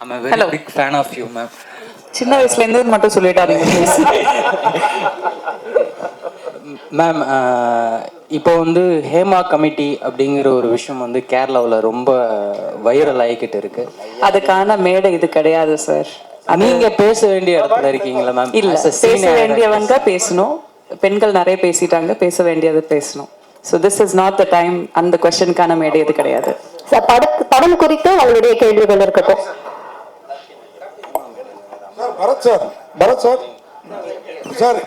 I'm very Hello. Big fan of you ma'am சின்ன வயசுல இருந்து மட்டும் சொல்லிட்டாதீங்க மேம் இப்போ வந்து ஹேமா கமிட்டி அப்படிங்கிற ஒரு விஷயம் வந்து கேரளாவில் ரொம்ப வைரல் ஆகிக்கிட்டு இருக்கு. அதுக்கான மேடை இது கிடையாது சார் நீங்க பேச வேண்டிய இடத்துல இருக்கீங்களா மேம் இல்ல பேச வேண்டியவங்க பேசணும். பெண்கள் நிறைய பேசிட்டாங்க பேச வேண்டியது பேசணும். So this is not the time அந்த கொஸ்டினுக்கான மேடை இது கிடையாது. சார் பட- படம் குறித்து அவங்களுடைய கேள்விகள் இருக்கட்டும். Bharath sir Bharath sir? Sir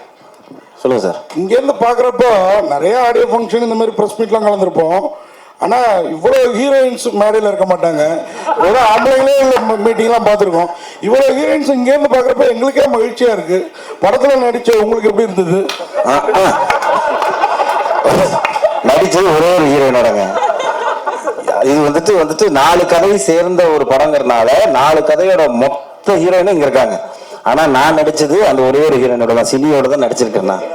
சொல்லுங்க சார். இங்கேருந்து பார்க்குறப்போ நிறைய ஆடியோ ஃபங்க்ஷன் இந்த மாதிரி ப்ரெஸ் மீட்லாம் கலந்துருப்போம். ஆனால் இவ்வளோ ஹீரோயின்ஸ் மேடையில் இருக்க மாட்டாங்க. ஏதோ ஆம்பளைங்களே மீட்டிங்லாம் பார்த்துருக்கோம். இவ்வளோ ஹீரோயின்ஸ் இங்கேருந்து பார்க்குறப்ப எங்களுக்கே மகிழ்ச்சியாக இருக்குது படத்தில் நடித்த உங்களுக்கு எப்படி இருந்தது. நடிச்சது ஒரே ஒரு ஹீரோயினோடங்க இது வந்துட்டு வந்துட்டு நாலு கதை சேர்ந்த ஒரு படங்கிறனால நாலு கதையோட மொத்த ஹீரோயினும் இங்க இருக்காங்க. ஆனா நான் நடிச்சது அந்த ஒரே ஒரு ஹீரோனோட தான் சிலியோட தான் நடிச்சிருக்கேன் நான்.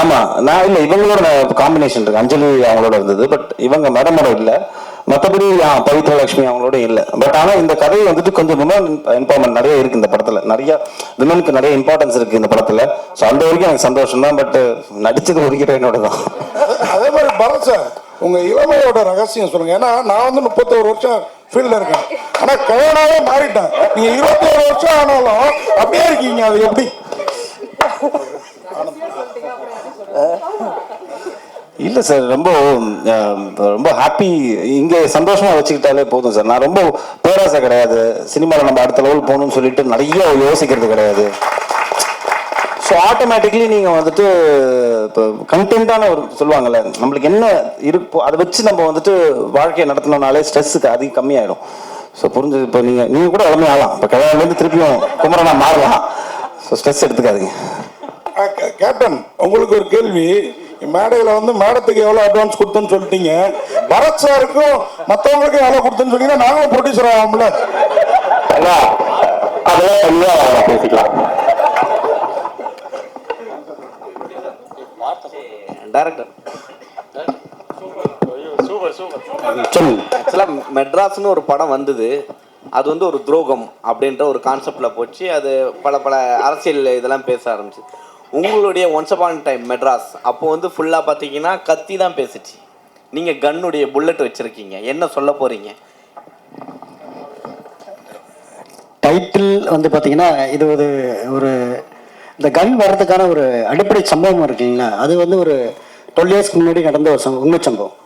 ஆமா நான் இல்ல இவங்களோட காம்பினேஷன் இருக்கு. அஞ்சலி அவங்களோட இருந்தது பட் இவங்க மேடமோட இல்ல. மற்றபடி பவித்ர லட்சுமி அவங்களோட இல்லை. பட் ஆனால் இந்த கதை வந்துட்டு கொஞ்சம் விமன் எம்பவர்மெண்ட் நிறைய இருக்கு இந்த படத்தில். நிறைய விமனுக்கு நிறைய இம்பார்ட்டன்ஸ் இருக்கு இந்த படத்தில். ஸோ அந்த வரைக்கும் எனக்கு சந்தோஷம் தான் பட் நடிச்சது ஒரு ஹீரோயினோட தான். அதே மாதிரி பரத் சார் உங்கள் இளமையோட ரகசியம் சொல்லுங்கள் ஏன்னா நான் வந்து முப்பத்தோரு வருஷம் ஃபீல்டில் இருக்கேன். ஆனால் கல்யாணாவே மாறிட்டேன். நீங்கள் இருபத்தோரு வருஷம் ஆனாலும் அப்படியே இருக்கீங்க. அது எப்படி? இல்ல சார் ரொம்ப ரொம்ப ஹாப்பி இங்க சந்தோஷமா வச்சுக்கிட்டாலே போதும் சார் நான் ரொம்ப பேராசை கிடையாது. சினிமாவில் நம்ம அடுத்த லெவல் போகணும்னு சொல்லிட்டு நிறைய யோசிக்கிறது கிடையாது. ஸோ ஆட்டோமேட்டிக்லி நீங்கள் வந்துட்டு இப்போ கண்டென்ட்டான ஒரு சொல்லுவாங்கல்ல நம்மளுக்கு என்ன இருப்போ அதை வச்சு நம்ம வந்துட்டு வாழ்க்கையை நடத்தினோம்னாலே ஸ்ட்ரெஸ்ஸுக்கு அதிகம் கம்மியாயிடும். ஸோ புரிஞ்சது? இப்போ நீங்கள் நீங்கள் கூட எல்லாமே ஆகலாம் இப்போ கல்யாணம்லேருந்து திருப்பியும் குமரனா மாறலாம். ஸோ ஸ்ட்ரெஸ் எடுத்துக்காதீங்க. கேப்டன் உங்களுக்கு ஒரு கேள்வி. மேடையில் வந்து மேடத்துக்கு எவ்வளோ அட்வான்ஸ் கொடுத்தேன்னு சொல்லிட்டீங்க. பரத் சாருக்கும் மற்றவங்களுக்கும் எவ்வளோ கொடுத்தேன்னு சொன்னீங்கன்னா நாங்களும் ப்ரொடியூசர் ஆகும்ல அதெல்லாம் தனியாக பேசிக்கலாம். டேரக்டர் சொல்லுங்க ஆக்சுவலாக மெட்ராஸ்னு ஒரு படம் வந்தது. அது வந்து ஒரு துரோகம் அப்படின்ற ஒரு கான்செப்டில் போச்சு. அது பல பல அரசியல் இதெல்லாம் பேச ஆரம்பிச்சு. உங்களுடைய ஒன்ஸ் அப்பான் டைம் மெட்ராஸ் அப்போ வந்து ஃபுல்லாக பார்த்தீங்கன்னா கத்தி தான் பேசுச்சு. நீங்கள் கன்னுடைய புல்லட் வச்சுருக்கீங்க. என்ன சொல்ல போகிறீங்க டைட்டில் வந்து பார்த்தீங்கன்னா இது ஒரு ஒரு இந்த கன் வர்றதுக்கான ஒரு அடிப்படை சம்பவம் இருக்குங்களா அது வந்து ஒரு டுவெல் இயர்ஸ்க்கு முன்னாடி நடந்த ஒரு சம்பவம் உண்மை சம்பவம்.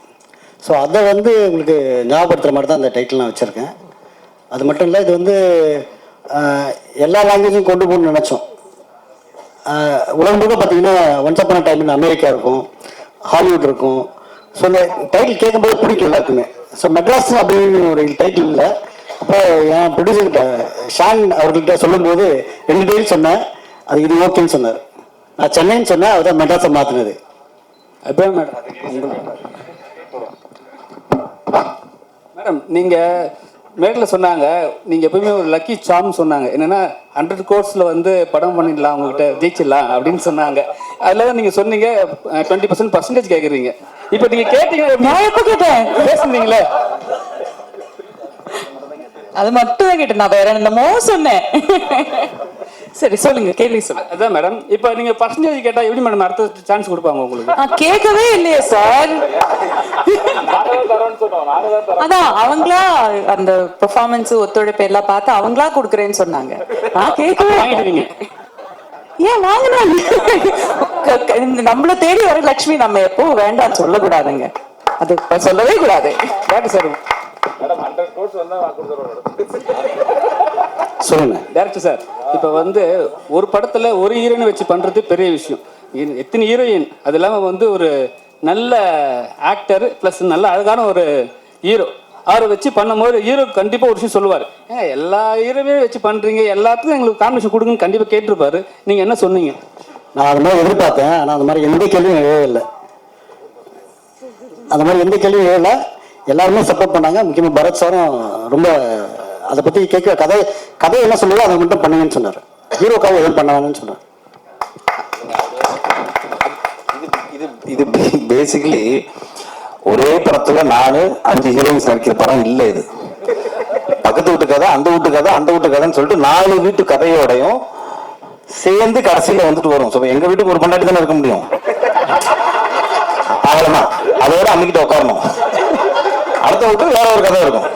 ஸோ அதை வந்து உங்களுக்கு ஞாபகப்படுத்துகிற மாதிரி தான் அந்த டைட்டில் நான் வச்சுருக்கேன். அது மட்டும் இல்லை இது வந்து எல்லா லாங்குவேஜும் கொண்டு போகணும்னு நினச்சோம். உலகம் முழுக்க பார்த்தீங்கன்னா once upon a time America இருக்கும் ஹாலிவுட் இருக்கும். ஸோ இந்த டைட்டில் கேட்கும்போது பிடிக்கும் எல்லாருக்குமே. ஸோ மெட்ராஸ் அப்படின்னு ஒரு டைட்டில் இல்லை. அப்போ என் ப்ரொடியூசர்கிட்ட ஷான் அவர்கள்ட்ட சொல்லும்போது ரெண்டு டைம் சொன்னேன் அது இது ஓகேன்னு சொன்னார். நான் சென்னைன்னு சொன்னேன் அவர் தான் மெட்ராஸை மாற்றினது அப்போ மேடம் மேடம் நீங்க மேட்டில் சொன்னாங்க நீங்க எப்பவுமே ஒரு லக்கி சாம் சொன்னாங்க. என்னன்னா ஹண்ட்ரட் கோர்ஸ்ல வந்து படம் பண்ணிடலாம் உங்ககிட்ட ஜெயிச்சிடலாம் அப்படின்னு சொன்னாங்க. அதுல தான் நீங்க சொன்னீங்க டுவெண்ட்டி பர்சன்ட் பர்சன்டேஜ் கேட்குறீங்க இப்போ நீங்க கேட்டீங்க நான் எப்போ கேட்டேன்? பேசுனீங்களே? அது மட்டும் தான் கேட்டேன் நான் வேற என்னமோ சொன்னேன். சரி சொல்லுங்க கேள்வி சொல்லுங்க. அதான் மேடம். இப்போ நீங்க பர்சன்டேஜ் கேட்டா எப்படி மேடம் அடுத்த சான்ஸ் கொடுப்பாங்க உங்களுக்கு? கேட்கவே இல்லையே சார் அதான் அவங்களா அந்த பெர்ஃபார்மன்ஸ் ஒத்துழைப்பு எல்லாம் பார்த்து அவங்களா கொடுக்குறேன்னு சொன்னாங்க. நான் கேட்கவே ஏன் வாங்கினாங்க நம்மள தேடி வர லட்சுமி நம்ம எப்பவும் வேண்டாம் சொல்லக்கூடாதுங்க. அது சொல்லவே கூடாது. டாக்டர் சார் சொல்லுங்க. டேரக்டர் சார் இப்போ வந்து ஒரு படத்தில் ஒரு ஹீரோயின் வச்சு பண்ணுறது பெரிய விஷயம். எத்தனை ஹீரோயின் அது இல்லாமல் வந்து ஒரு நல்ல ஆக்டர் ப்ளஸ் நல்ல அழகான ஒரு ஹீரோ அவரை வச்சு பண்ணும்போது ஹீரோ கண்டிப்பாக ஒரு விஷயம் சொல்லுவார். ஏங்க எல்லா ஹீரோவே வச்சு பண்ணுறீங்க எல்லாத்துக்கும் எங்களுக்கு காம்பினேஷன் கொடுங்கன்னு கண்டிப்பாக கேட்டிருப்பாரு. நீங்கள் என்ன சொன்னீங்க? நான் அது மாதிரி எதிர்பார்த்தேன் ஆனால் அந்த மாதிரி எந்த கேள்வியும் இல்லை. அந்த மாதிரி எந்த கேள்வியும் எழல எல்லாருமே சப்போர்ட் பண்ணாங்க. முக்கியமாக பரத் சாரும் ரொம்ப அதை பற்றி கேட்க கதை கதை என்ன சொல்லுவோ அதை மட்டும் பண்ணுங்கன்னு சொன்னார். ஹீரோக்காக எதுவும் பண்ண வேணும்னு சொன்னார். இது இது பேசிக்கலி ஒரே படத்துல நாலு அஞ்சு ஹீரோயின்ஸ் நடிக்கிற படம் இல்லை இது. பக்கத்து வீட்டு கதை அந்த வீட்டு கதை அந்த வீட்டு கதைன்னு சொல்லிட்டு நாலு வீட்டு கதையோடையும் சேர்ந்து கடைசியில வந்துட்டு வரும். ஸோ எங்க வீட்டுக்கு ஒரு பண்டாட்டி தானே இருக்க முடியும்? அவ்வளவுதான். அதோட அன்னைக்கிட்ட உட்காரணும். அடுத்த வீட்டுக்கு வேற ஒரு கதை இருக்கும்.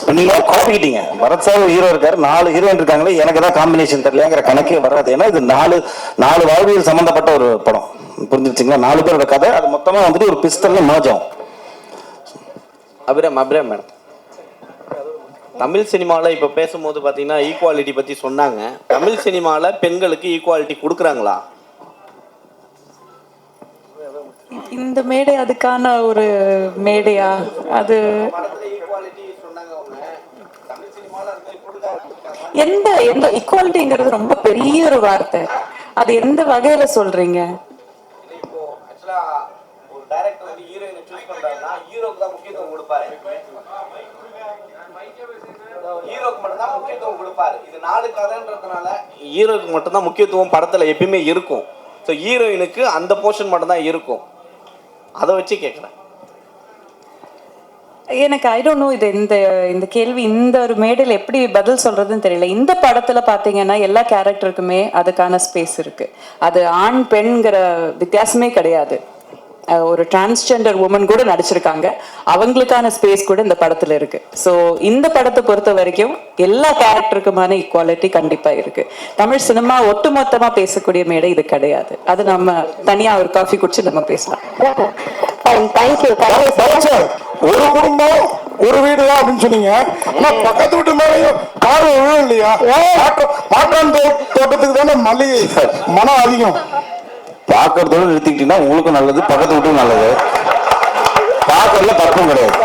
இப்ப நீங்க குழப்பிக்கிட்டீங்க பரத் சார் ஹீரோ இருக்காரு. நாலு ஹீரோயின் இருக்காங்களே எனக்கு தான் காம்பினேஷன் தெரியலங்கிற கணக்கே வராது. ஏன்னா இது நாலு நாலு வாழ்வியல் சம்பந்தப்பட்ட ஒரு படம். புரிஞ்சிருச்சுங்களா? நாலு பேரோட கதை அது மொத்தமா வந்துட்டு ஒரு பிஸ்தல்ல மோஜம் ஆகும். அபிராம் அபிராம் மேடம். தமிழ் சினிமாவில் இப்போ பேசும்போது பார்த்தீங்கன்னா ஈக்குவாலிட்டி பற்றி சொன்னாங்க. தமிழ் சினிமாவில் பெண்களுக்கு ஈக்குவாலிட்டி கொடுக்குறாங்களா? இந்த மேடை அதுக்கான ஒரு மேடையா? அது எந்த எந்த ஈக்குவாலிட்டிங்கிறது ரொம்ப பெரிய ஒரு வார்த்தை. அது எந்த வகையில சொல்றீங்க? ஹீரோக்கு மட்டும்தான் முக்கியத்துவம் படத்துல படத்தில் எப்பயுமே இருக்கும். ஸோ ஹீரோயினுக்கு அந்த போர்ஷன் மட்டும் தான் இருக்கும். அதை வச்சு கேட்குறேன் எனக்கு ஐ டோன்ட் நோ இது இந்த இந்த கேள்வி இந்த ஒரு மேடையில் எப்படி பதில் சொல்றதுன்னு தெரியல. இந்த படத்துல பார்த்தீங்கன்னா எல்லா கேரக்டருக்குமே அதுக்கான ஸ்பேஸ் இருக்கு. அது ஆண் பெண்ங்கிற வித்தியாசமே கிடையாது. ஒரு டிரான்ஸ்ஜெண்டர் உமன் கூட நடிச்சிருக்காங்க. அவங்களுக்கான ஸ்பேஸ் கூட இந்த படத்துல இருக்கு. ஸோ இந்த படத்தை பொறுத்த வரைக்கும் எல்லா கேரக்டருக்குமான ஈக்குவாலிட்டி கண்டிப்பா இருக்கு. தமிழ் சினிமா ஒட்டுமொத்தமா பேசக்கூடிய மேடை இது கிடையாது. அது நம்ம தனியா ஒரு காஃபி குடிச்சு நம்ம பேசலாம். ஒரு குடும்பம் ஒரு வீடு தான் அப்படின்னு சொன்னீங்க. ஆனா பக்கத்து வீட்டு மேலேயும் விழும் இல்லையா? மாற்ற- மாற்றான் தோட்டத்துக்கு தானே மல்லிகை மனம் அதிகம். பார்க்கறதோட நிறுத்திக்கிட்டீங்கன்னா உங்களுக்கும் நல்லது பக்கத்து வீட்டுக்கும் நல்லது. பார்க்கறதுல தப்பும் கிடையாது.